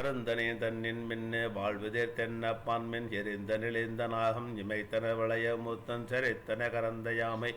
பரந்தனே தன்னின் மின்னு வாழ்வுதேர் தென்னப்பான் மின் எரிந்த நிலைந்த நாகம் இமைத்தன வளைய மூத்தன் செரைத்தன கரந்த யாமை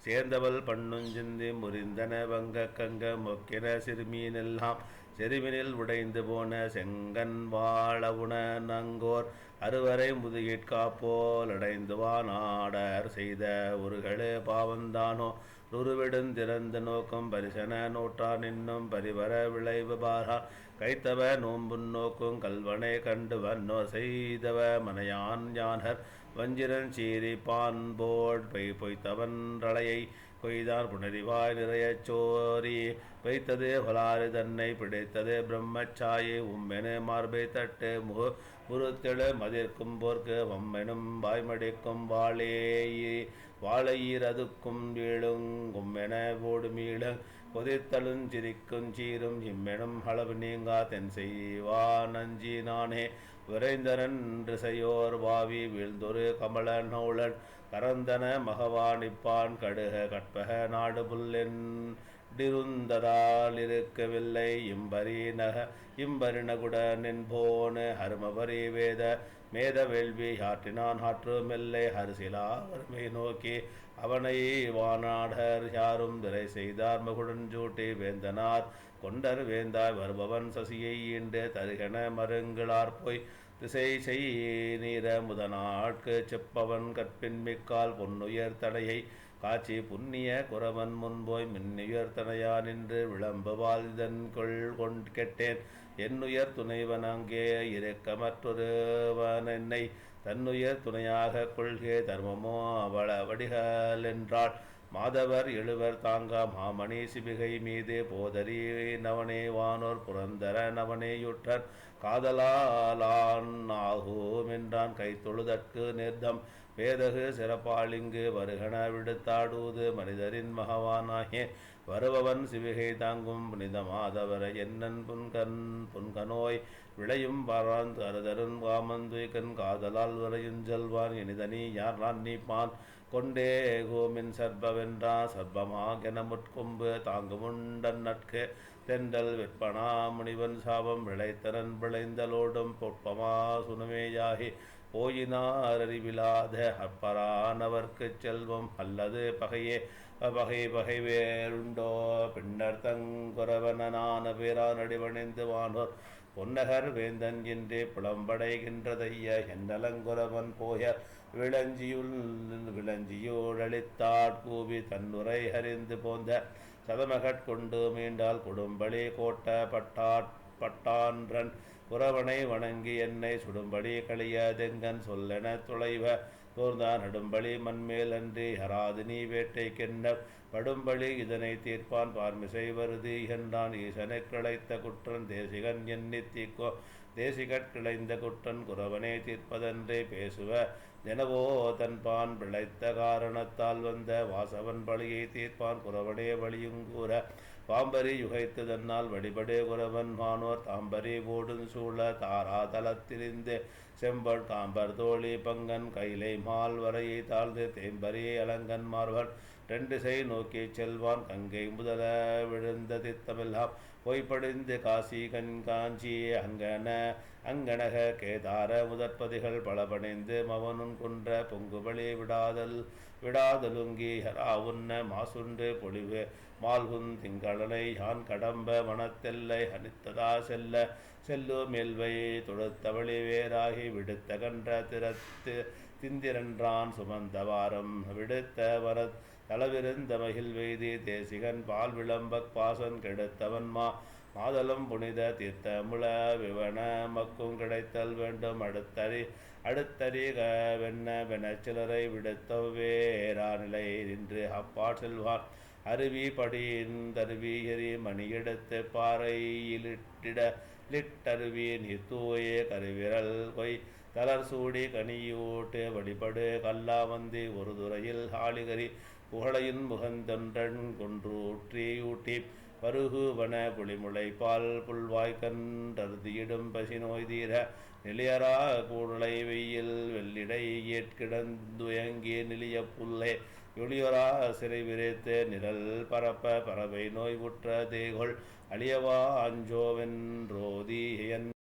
சேர்ந்தவள் பண்ணுஞ்சிந்தி முறிந்தன வங்க கங்க மொக்கின சிறுமீனெல்லாம் செருவினில் உடைந்து போன செங்கன் வாழவுண நங்கோர் அறுவரை முதுகிற்காப்போல் அடைந்துவானாடர் செய்த ஒருகளே பாவந்தானோ? நுருவிடுந்திறந்த நோக்கம் பரிசன நோட்டான் இன்னும் பரிவர விளைவு பாரா. கைத்தவ நோம்புன் நோக்கும் கல்வனை கண்டு வன்னோ செய்தவ மனையான் யானர் வஞ்சிரன் சீரி பான் போட் பொய் பொய்த்தவன் ரளையை கொய்தான் புனரிவாய் நிறைய சோரி. வைத்தது ஹொலாறு தன்னை பிடித்தது பிரம்மச்சாயை. உம்மெனு மார்பை தட்டு முகு உருத்தெழு மதிர்க்கும் போர்க்கு வம்மெனும் வாய்மடிக்கும் வாழேயி வாழையீரதுக்கும் வீழுங்கும் என ஓடு கொதித்தலும் சிரிக்கும் சீரும் இம்மெனும் அளவு நீங்கா தென் செய்வா நஞ்சி நானே. விரைந்தரன் செய்யோர் வாவி வீழ்ந்தொரு கமல நூலன் கரந்தன மகவானிப்பான் கடுக கற்பக நாடு புல்லென் டிருந்ததால் இருக்கவில்லை இம்பரி நக நின்போனு ஹருமபரி வேத மேத வேள்வி யாற்றினான் ஆற்றுமில்லை. ஹரிசிலா வறுமை நோக்கி அவனை வானாடர் யாரும் திரை செய்தார். மகுடஞ்சூட்டி வேந்தனார் கொண்டர் வேந்தாய் வருபவன் சசியை ஈண்டு தருகன மருங்களார் போய் திசை செய் நீர முதனாட்கு செப்பவன் கற்பின் மிக்கால் பொன்னுயர் தடையை காட்சி புண்ணிய குறவன் முன்போய் மின்னுயர் தனையா நின்று விளம்புவால் இதன் கொள் கொண்டு கெட்டேன். என்னுயர் துணைவன் அங்கே இருக்க மற்றொருவன் என்னை தன்னுயர் துணையாக கொள்கே தர்மமோ அவள வடிகள் என்றாள் மாதவர் எழுவர் தாங்க மாமணி சிபிகை மீது போதரி நவனே வானோர் புரந்தர நவனேயுற்றன் காதலாலான் ஆகும் என்றான். கை தொழுதற்கு நிர்தம் வேதகு சிறப்பாளிங்கு வருகன விடுத்தாடுவது மனிதரின் மகவானாகிய வருபவன் சிவிகை தாங்கும் புனித மாதவர என்னன் புன்கண் புன்கனோய் விளையும் பாரான் அருதருன் காமந்துய்கன் காதலால் வரையும் செல்வான் இனிதனி யார் நான் நீப்பான்? கொண்டே கோமின் சர்பவென்றா சர்பமாகென முட்கொம்பு தாங்குமுண்டன் நட்கு தென்றல் விற்பனா முனிவன் சாபம் விளைத்தரன் விளைந்தலோடும் பொற்பமா சுனமேயாகி போயினார் அறிவிலாத அப்பரானவர்க்குச் செல்வம் அல்லது பகையே பகை பகை வேறுண்டோ? பின்னர் தங்குறவனான பேரான் அடிவணிந்து வானோர் பொன்னகர் வேந்தன் என்றே புலம்படைகின்றதைய என்னலங்குறவன் போய விளஞ்சியுள் விளஞ்சியோழளித்தாட் கூவி தன்னுரை அறிந்து போந்த சதமகட் கொண்டு மீண்டால் கொடும்பளி கோட்ட பட்டாட் பட்டான்றன். உறவனை வணங்கி என்னை சுடும்படி களியதெங்கன் சொல்லென துளைவ தோர்ந்தான் நடும்பழி மண்மேல் அன்றி ஹராதினி வேட்டை கென்ன. படும்பழி இதனை தீர்ப்பான் பார்மிசை வருதி என்றான் ஈசனை கிளைத்த குற்றன் தேசிகன் எண்ணி தீக்கோ. தேசிகட் கிளைந்த குற்றன் குறவனே தீர்ப்பதன்றே பேசுவ. எனவோ தன்பான் பிழைத்த காரணத்தால் வந்த வாசவன் பழியை தீர்ப்பான் குறவனே வழியுங்கூற பாம்பரி யுகைத்து தன்னால் வழிபடு குறவன் தாம்பரி ஓடும் சூழ தாராதலத்திலிருந்து செம்பல் தாம்பர் தோழி பங்கன் கைலை மால் வரையை தாழ்ந்து தேம்பரியை அலங்கன் மார்வன் ரெண்டு செய் நோக்கி செல்வான் கங்கை முதல விழுந்த தித்தமெல்லாம் பொய்ப்படிந்து காசி கண் காஞ்சி அங்கன அங்கனக கேதார முதற்பதிகள் பலபணிந்து மவனும் குன்ற பொங்குபலி விடாதல் விடாதலுங்கி ஹரா உன்ன மாசுண்டு பொழிவு. மால்குந் திங்களனை யான் கடம்ப மனத்தெல்லை ஹனித்ததா செல்ல செல்லும் எல்வை தொடுத்தவழி வேறாகி விடுத்த கன்ற திறத்து திந்திரன்றான் சுமந்த வாரம் விடுத்த வரத் தளவிருந்த மகிழ் வெய்தி தேசிகன் பால் விளம்பக் பாசன் கெடுத்தவன் மா. மாதளம் புனித தீர்த்தமுள விவன மக்கும் கிடைத்தல் வேண்டும். அடுத்தறி அடுத்தறிக வெண்ண வெனச்சிலரை விடுத்த வேறா நிலை நின்று அப்பாட் செல்வான் அருவி படியின் தருவி எரி மணியெடுத்து பாறையிலிட்டிட லிட்டருவி நீர் தூய கருவிரல் கொய். தளர் சூடி கனியூட்டு வழிபடு கல்லாவந்தி ஒரு துறையில் ஆளிகரி புகழையின் முகந்தொன்றன் கொன்றூற்றியூட்டி பருகுவன புலிமுளை பால் பசி நோய் தீர நிலையரா கூடலை வெயில் வெள்ளிடை ஏற்கிடந்துயங்கிய நிலிய புல்லே ஒளியரா சிறை விரைத்து நிழல் பரப்ப பறவை நோய் உற்ற தேகொள் அழியவா அஞ்சோவென்றோதி என்